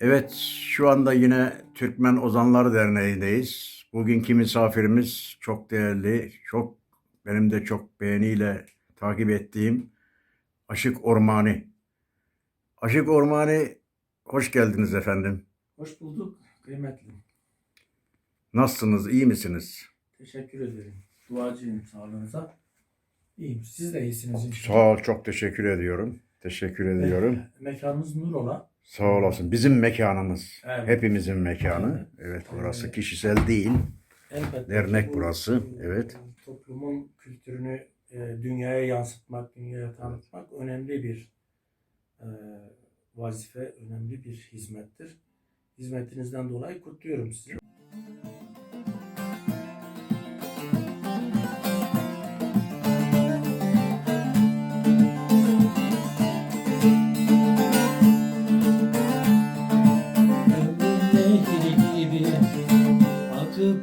Evet, şu anda yine Türkmen Ozanlar Derneği'ndeyiz. Bugünkü misafirimiz çok değerli, çok benim de çok beğeniyle takip ettiğim Aşık Ormani. Aşık Ormani, hoş geldiniz efendim. Hoş bulduk kıymetli. Nasılsınız, iyi misiniz? Teşekkür ederim. Duacıyım sağlığınıza. İyiyim. Siz de iyisiniz inşallah. Sağ ol, çok teşekkür ediyorum. Teşekkür ediyorum. Mekanımız nur ola. Sağ olasın. Bizim mekanımız. Evet. Hepimizin mekanı. Evet, burası kişisel değil. Elbette Dernek ki burası, e, evet. Toplumun kültürünü e, dünyaya yansıtmak, dünyaya tanıtmak önemli bir e, vazife, önemli bir hizmettir. Hizmetinizden dolayı kutluyorum sizi.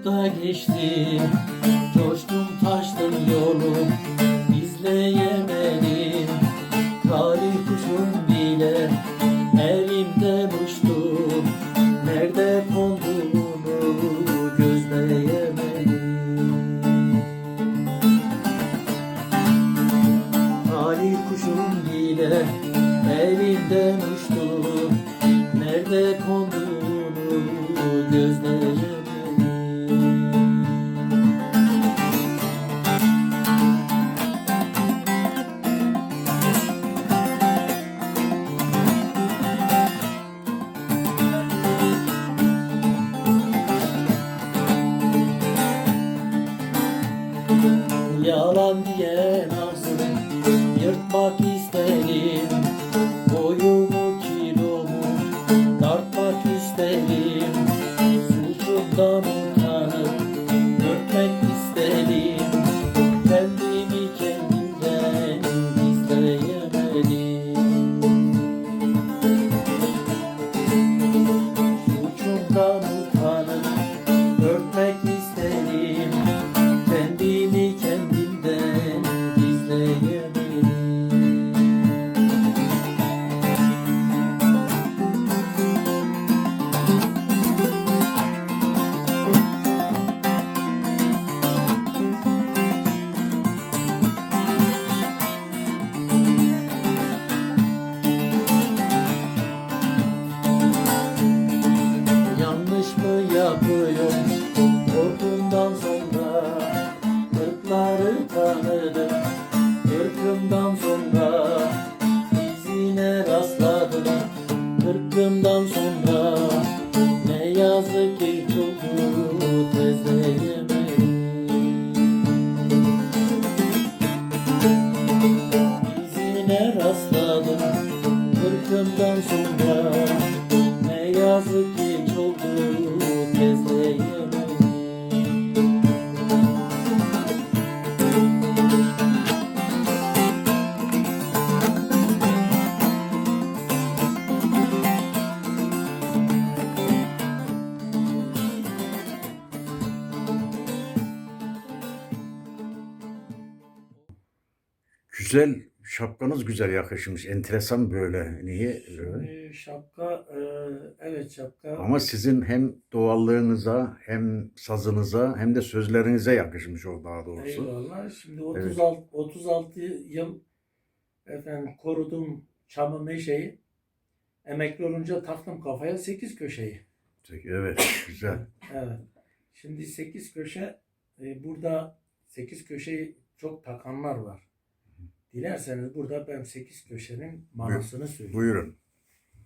Da geçti. Coştum taştım yolum izleyemedim. Talih kuşum bile elimde uçtu Nerede konduğunu gözleyemedim. Talih kuşum bile elimden uçtu Nerede konduğunu gözleyemedim perfect Güzel, şapkanız güzel yakışmış. Enteresan böyle. Niye? Şimdi şapka, e, evet şapka. Ama sizin hem doğallığınıza hem sazınıza hem de sözlerinize yakışmış o daha doğrusu. Eyvallah. Şimdi 36, 36 yıl efendim korudum çamı meşeyi. Emekli olunca taktım kafaya 8 köşeyi. Evet, güzel. Evet. Şimdi 8 köşe e, burada 8 köşeyi çok takanlar var. Dilerseniz burada ben 8 köşenin manasını söyleyeyim. Buyurun.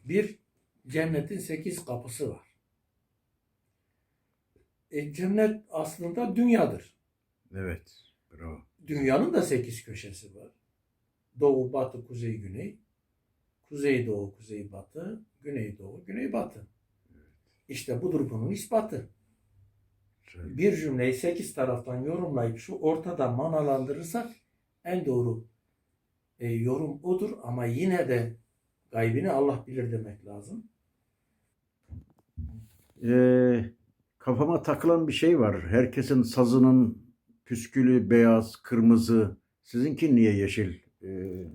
Bir, cennetin 8 kapısı var. E, cennet aslında dünyadır. Evet. Bravo. Dünyanın da 8 köşesi var. Doğu, batı, kuzey, güney. Kuzey, doğu, kuzey, batı. Güney, doğu, güney, batı. İşte budur bunun ispatı. Bir cümleyi 8 taraftan yorumlayıp şu ortada manalandırırsak en doğru e, yorum odur ama yine de gaybini Allah bilir demek lazım. Ee, kafama takılan bir şey var. Herkesin sazının püskülü beyaz, kırmızı. Sizinki niye yeşil? Ee,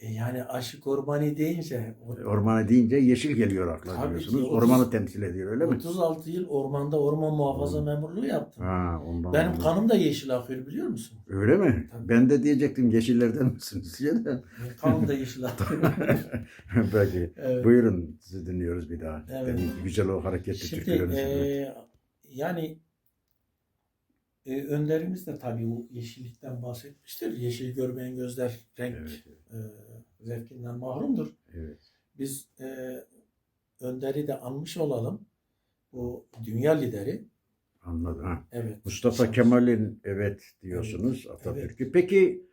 E yani aşık ormanı deyince o- Ormanı deyince yeşil geliyor akla Tabii diyorsunuz. ki, otuz- Ormanı temsil ediyor öyle mi? 36 yıl ormanda orman muhafaza Hmm. memurluğu yaptım. Ha, ondan Benim dolayı. kanım da yeşil akıyor biliyor musun? Öyle mi? Tabii. Ben de diyecektim yeşillerden misiniz diye de. Kanım da yeşil akıyor. Peki. evet. Buyurun sizi dinliyoruz bir daha. Evet. Deminki güzel o hareketli Şimdi türkülerinizi. e, yani e, önderimiz de tabii o yeşillikten bahsetmiştir. Yeşil görmeyen gözler renk Evet, e, zevkinden mahrumdur. evet. Biz e, önderi de anmış olalım. Bu dünya lideri. Anladım. Ha. Evet. Mustafa Kemal'in evet diyorsunuz Evet, Atatürk'ü. Peki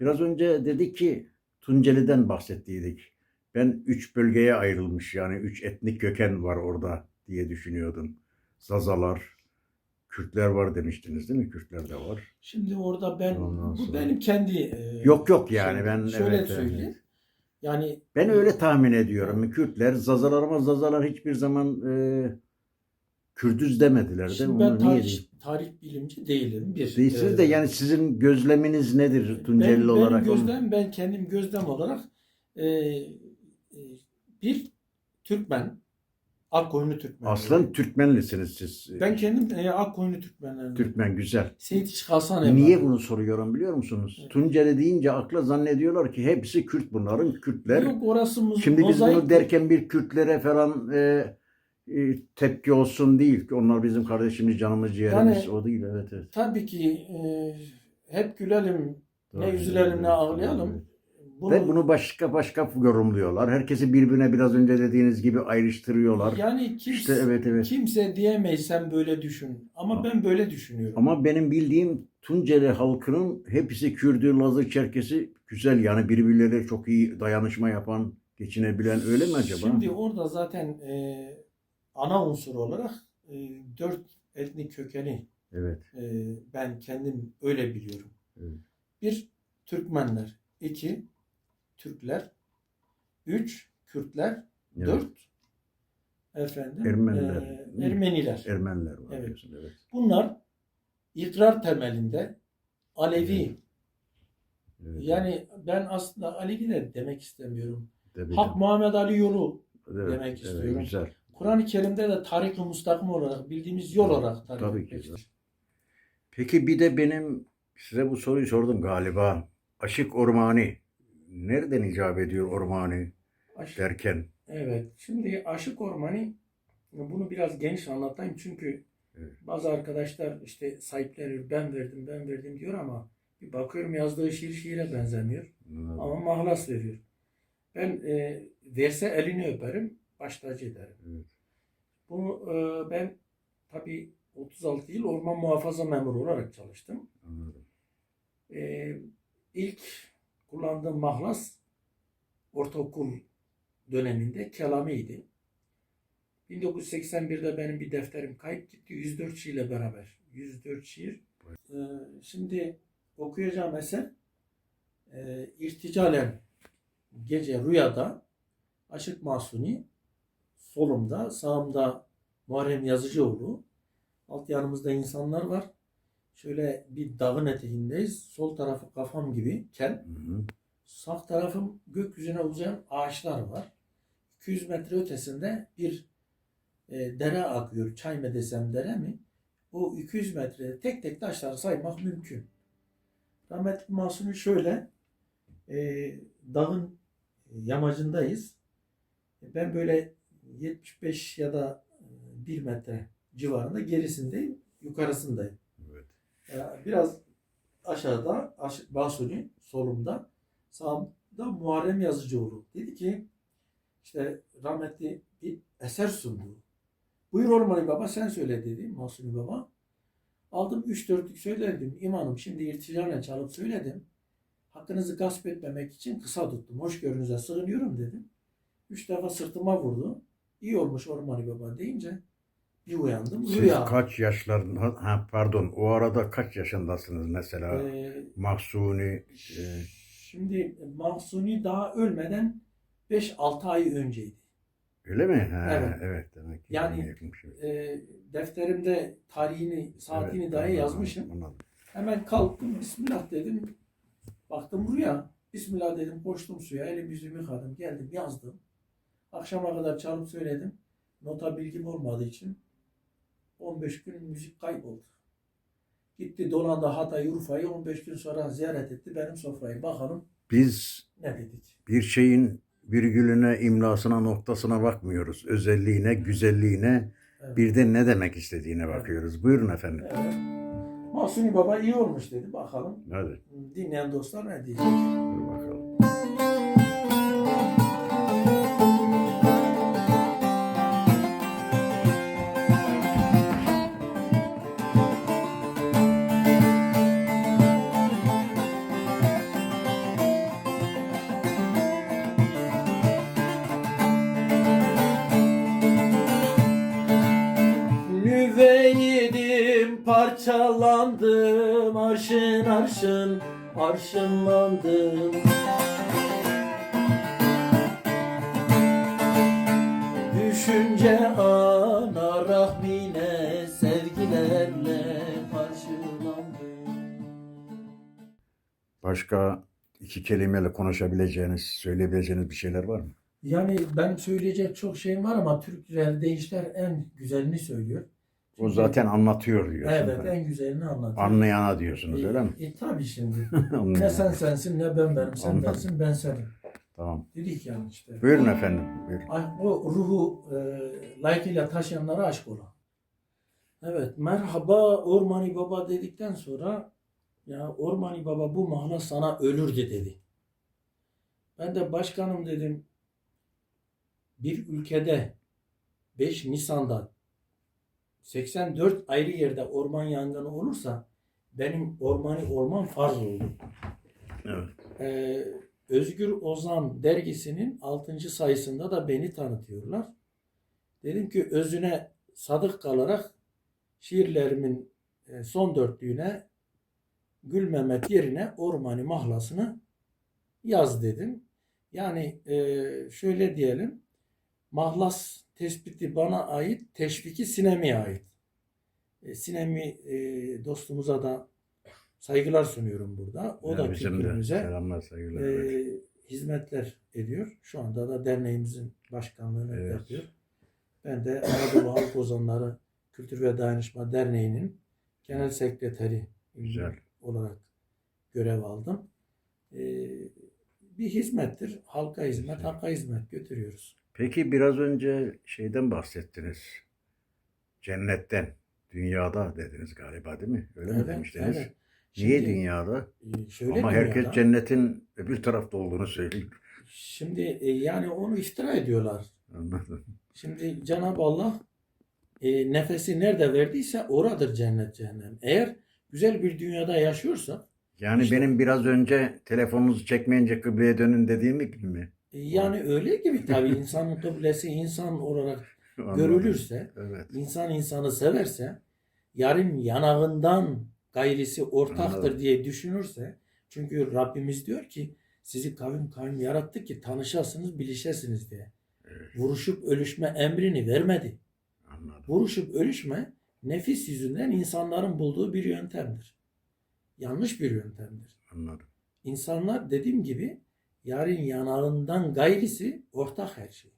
biraz önce dedik ki Tunceli'den bahsettiydik. Ben üç bölgeye ayrılmış yani üç etnik köken var orada diye düşünüyordum. Zazalar, Kürtler var demiştiniz değil mi? Kürtler de var. Şimdi orada ben Ondan bu sonra- benim kendi e, Yok yok yani şeyim. ben şöyle evet, söyleyeyim. evet. Yani Ben öyle tahmin ediyorum. Kürtler, Zazalar ama Zazalar hiçbir zaman e, Kürdüz demediler değil mi? Şimdi ben Onu niye tarih, değil? tarih bilimci değilim. Bir, Değilsiniz e, de yani sizin gözleminiz nedir Tunceli benim, olarak? Benim gözlem, ben kendim gözlem olarak e, e, bir Türkmen, Akkoyunlu Türkmen. Aslan Türkmenlisiniz siz. Ben kendim e, Akkoyunlu Türkmenlerinden. Türkmen güzel. Seyit İşk Hasan Niye bunu soruyorum biliyor musunuz? Evet. Tunceli deyince akla zannediyorlar ki hepsi Kürt bunların Kürtler. Yok orası muz, Şimdi biz bunu derken bir Kürtlere falan e, e, tepki olsun değil. ki Onlar bizim kardeşimiz, canımız, ciğerimiz. Yani- o değil evet evet. Tabii ki e, hep gülelim, ne Tabii, üzülelim evet, ne ağlayalım. evet. Bunu, Ve bunu başka başka yorumluyorlar. Herkesi birbirine biraz önce dediğiniz gibi ayrıştırıyorlar. yani kimse, İşte evet evet. kimse diyemeyiz sen böyle düşün. Ama Ha. ben böyle düşünüyorum. Ama benim bildiğim Tunceli halkının hepsi Kürdü, Lazı, Çerkesi güzel. Yani birbirleriyle çok iyi dayanışma yapan, geçinebilen öyle mi acaba? Şimdi orada zaten e, ana unsur olarak e, dört etnik kökeni Evet. e, ben kendim öyle biliyorum. Evet. Bir Türkmenler, iki Türkler, üç Kürtler, evet. dört efendim Ermeniler. e, Ermeniler. Ermeniler var Evet. diyorsun. Evet. Bunlar ikrar temelinde Alevi evet. yani ben aslında Alevi de demek istemiyorum. Tabii, Hak tabii. Muhammed Ali yolu Evet, demek evet, istiyorum. güzel. Kur'an-ı Kerim'de de tarik-ı mustakim olarak bildiğimiz yol olarak tarif Tabii ki. Peki bir de benim size bu soruyu sordum galiba. Aşık Ormani. Nereden icap ediyor Ormani Aş- derken? evet. Şimdi Aşık Ormanı bunu biraz geniş anlatayım çünkü Evet. bazı arkadaşlar işte sahiplenir ben verdim ben verdim diyor ama bir bakıyorum yazdığı şiir şiire benzemiyor ama mahlas veriyor. Ben e, verse elini öperim, baş tacı ederim. Evet. Bunu e, ben tabii 36 yıl orman muhafaza memuru olarak çalıştım. Anladım. Ee, ilk kullandığım mahlas ortaokul döneminde kelamiydi. 1981'de benim bir defterim kayıp gitti. 104 şiirle beraber. 104 şiir. Ee, şimdi okuyacağım eser e, irticalen gece rüyada Aşık Mahsuni solumda sağımda Muharrem Yazıcıoğlu alt yanımızda insanlar var. Şöyle bir dağın eteğindeyiz. Sol tarafı kafam gibi kel. Hı hı. Sağ tarafım gökyüzüne uzayan ağaçlar var. 200 metre ötesinde bir e, dere akıyor. Çay mı desem dere mi? O 200 metrede tek tek taşları saymak mümkün. Rahmetli Masum'u şöyle e, dağın yamacındayız. Ben böyle 75 ya da 1 metre civarında gerisindeyim. Yukarısındayım. Ya biraz aşağıda Basuni solumda sağımda Muharrem Yazıcıoğlu dedi ki işte rahmetli bir eser sundu. Buyur Ormani Baba sen söyle dedi Masuni Baba. Aldım üç dörtlük söyledim. İmanım şimdi irticalen çalıp söyledim. Hakkınızı gasp etmemek için kısa tuttum. Hoşgörünüze sığınıyorum dedim. Üç defa sırtıma vurdu. İyi olmuş Ormani Baba deyince bir uyandım. Siz Rüya. kaç yaşlarında, ha pardon o arada kaç yaşındasınız mesela? Ee, Mahsuni, e, Şimdi Mahsuni daha ölmeden 5-6 ay önceydi. öyle mi? Ha, Evet. evet. demek ki Yani-. E, defterimde tarihini, saatini Evet, dahi anladım, yazmışım. anladım. Hemen kalktım, Bismillah dedim. Baktım rüya. Bismillah dedim koştum suya elim yüzümü yıkadım geldim yazdım. Akşama kadar çalıp söyledim. Nota bilgim olmadığı için 15 gün müzik kayboldu. Gitti dolandı Hatay Urfa'yı 15 gün sonra ziyaret etti benim sofrayı. Bakalım Biz ne dedik. bir şeyin virgülüne, imlasına, noktasına bakmıyoruz. Özelliğine, güzelliğine, Evet. bir de ne demek istediğine bakıyoruz. Buyurun efendim. Evet. Mahsuni Baba iyi olmuş dedi. Bakalım Hadi dinleyen dostlar ne diyecek. Arşınlandım Düşünce ana rahmine sevgilerle karşılandım Başka iki kelimeyle konuşabileceğiniz, söyleyebileceğiniz bir şeyler var mı? Yani ben söyleyecek çok şeyim var ama Türk deyişler en güzelini söylüyor. O zaten anlatıyor diyorsun. Evet en güzelini anlatıyor. Anlayana diyorsunuz öyle mi? E, e, tabii şimdi. ne sen sensin ne ben benim. Sen Anladım. bensin ben senim. Tamam. Dedik yani işte. Buyurun efendim. Buyurun. O ruhu e, layıkıyla taşıyanlara aşk olan. Evet merhaba Ormani Baba dedikten sonra ya Ormani Baba bu mahla sana ölürdü dedi. Ben de başkanım dedim bir ülkede 5 Nisan'da 84 ayrı yerde orman yangını olursa benim ormani olmam farz oldu. Evet. Ee, Özgür Ozan dergisinin 6. sayısında da beni tanıtıyorlar. Dedim ki özüne sadık kalarak şiirlerimin e, son dörtlüğüne Gül Mehmet yerine Ormani mahlasını yaz dedim. Yani e, şöyle diyelim mahlas tespiti bana ait, teşviki Sinemi'ye ait. E, Sinemi e, dostumuza da saygılar sunuyorum burada. O da Yani de kültürümüze selamlar, saygılar. e, evet. hizmetler ediyor. Şu anda da derneğimizin başkanlığını Evet. yapıyor. Ben de Anadolu Halk Ozanları Kültür ve Dayanışma Derneği'nin genel sekreteri Güzel. olarak görev aldım. E, bir hizmettir. Halka hizmet, Güzel. hakka hizmet götürüyoruz. Peki biraz önce şeyden bahsettiniz. Cennetten, dünyada dediniz galiba değil mi? Öyle mi demiştiniz? evet. Niye Şimdi, dünyada? e, Şöyle Ama herkes dünyada- cennetin öbür tarafta olduğunu söylüyor. Şimdi e, yani onu iftira ediyorlar. Anladım. Şimdi Cenab-ı Allah e, nefesi nerede verdiyse oradır cennet cehennem. Eğer güzel bir dünyada yaşıyorsak Yani İşte- benim biraz önce telefonunuzu çekmeyince kıbleye dönün dediğimi gibi mi? E, yani öyle gibi tabii insanın kıblesi insan olarak Anladım. görülürse, Evet. insan insanı severse, yarın yanağından gayrisi ortaktır Anladım. diye düşünürse, çünkü Rabbimiz diyor ki sizi kavim kavim yarattı ki tanışasınız, bilişesiniz diye. Evet. Vuruşup ölüşme emrini vermedi. Anladım. Vuruşup ölüşme nefis yüzünden insanların bulduğu bir yöntemdir. Yanlış bir yöntemdir. Anladım. İnsanlar dediğim gibi yarın yanağından gayrisi ortak her şey.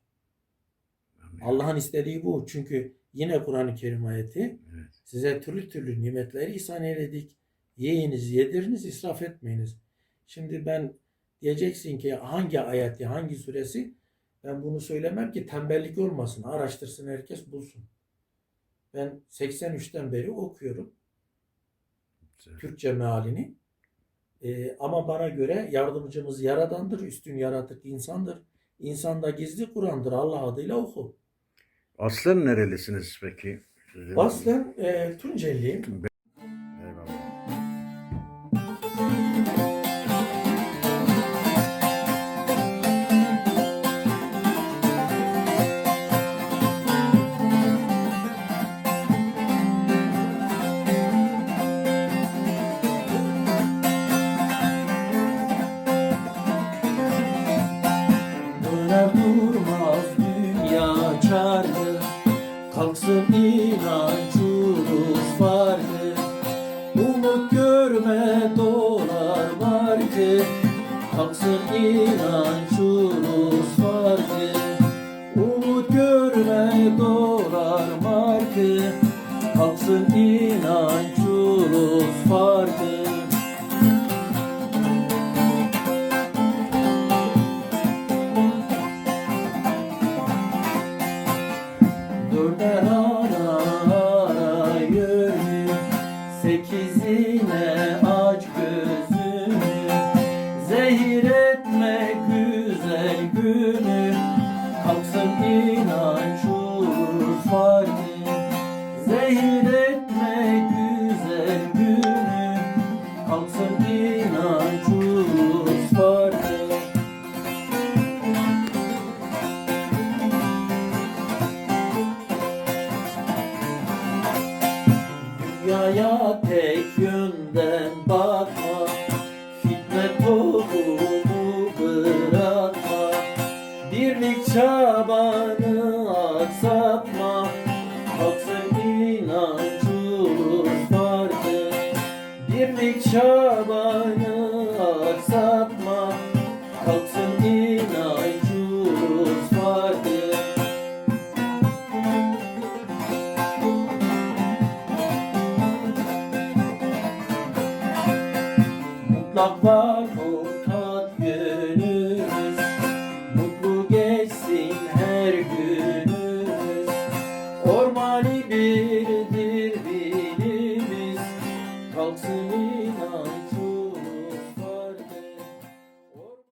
Allah'ın istediği bu. Çünkü yine Kur'an-ı Kerim ayeti Evet. size türlü türlü nimetleri ihsan eyledik. Yiyiniz, yediriniz, israf etmeyiniz. Şimdi ben diyeceksin ki hangi ayeti, hangi suresi? Ben bunu söylemem ki tembellik olmasın. Araştırsın herkes bulsun. Ben 83'ten beri okuyorum. Güzel. Türkçe mealini. Ee, ama bana göre yardımcımız yaradandır, üstün yaratık insandır. İnsanda gizli Kur'an'dır. Allah adıyla oku. Aslen nerelisiniz peki? Sizin- Aslen e, Tunceliyim. Krishna. Help